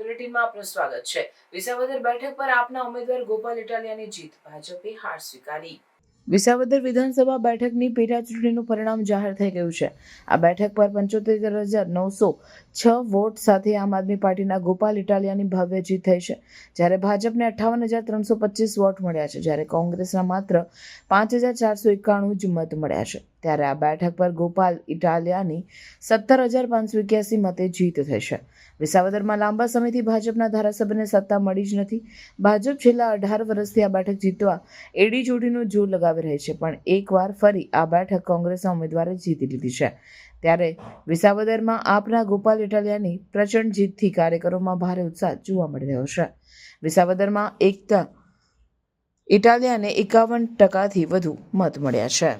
આપનું સ્વાગત છે. વિસાવદર બેઠક પર આપના ઉમેદવાર ગોપાલ ઇટાલિયાની જીત ભાજપે હાર સ્વીકારી. વિસાવદર વિધાનસભા બેઠકની પેટા ચૂંટણીનું પરિણામ જાહેર થઈ ગયું છે. આ બેઠક પર પંચોતેર હજાર નવસો છ વોટ સાથે આમ આદમી પાર્ટીના ગોપાલ ઇટાલિયાની ભવ્ય જીત થઈ છે. જ્યારે ભાજપને અઠ્ઠાવન હજાર ત્રણસો પચીસ વોટ મળ્યા છે, જ્યારે કોંગ્રેસના માત્ર પાંચ હજાર ચારસો એકાણું જ મત મળ્યા છે. ત્યારે આ બેઠક પર ગોપાલ ઇટાલિયાની સત્તર હજાર પાંચસો એક્યાસી મતે જીત છે વિસાવદરમાં લાંબા સમયથી ભાજપના ધારાસભ્યને સત્તા મળી જ નથી. ભાજપ છેલ્લા અઢાર વર્ષથી આ બેઠક જીતવા એડી જોડીનું જોર લગાવી રહી છે, પણ એકવાર ફરી આ બેઠક કોંગ્રેસના ઉમેદવારે જીતી લીધી છે. ત્યારે વિસાવદરમાં આપના ગોપાલ ઇટાલિયાની પ્રચંડ જીતથી કાર્યકરોમાં ભારે ઉત્સાહ જોવા મળી રહ્યો છે. વિસાવદરમાં એકતા ઇટાલિયાને એકાવન ટકાથી વધુ મત મળ્યા છે.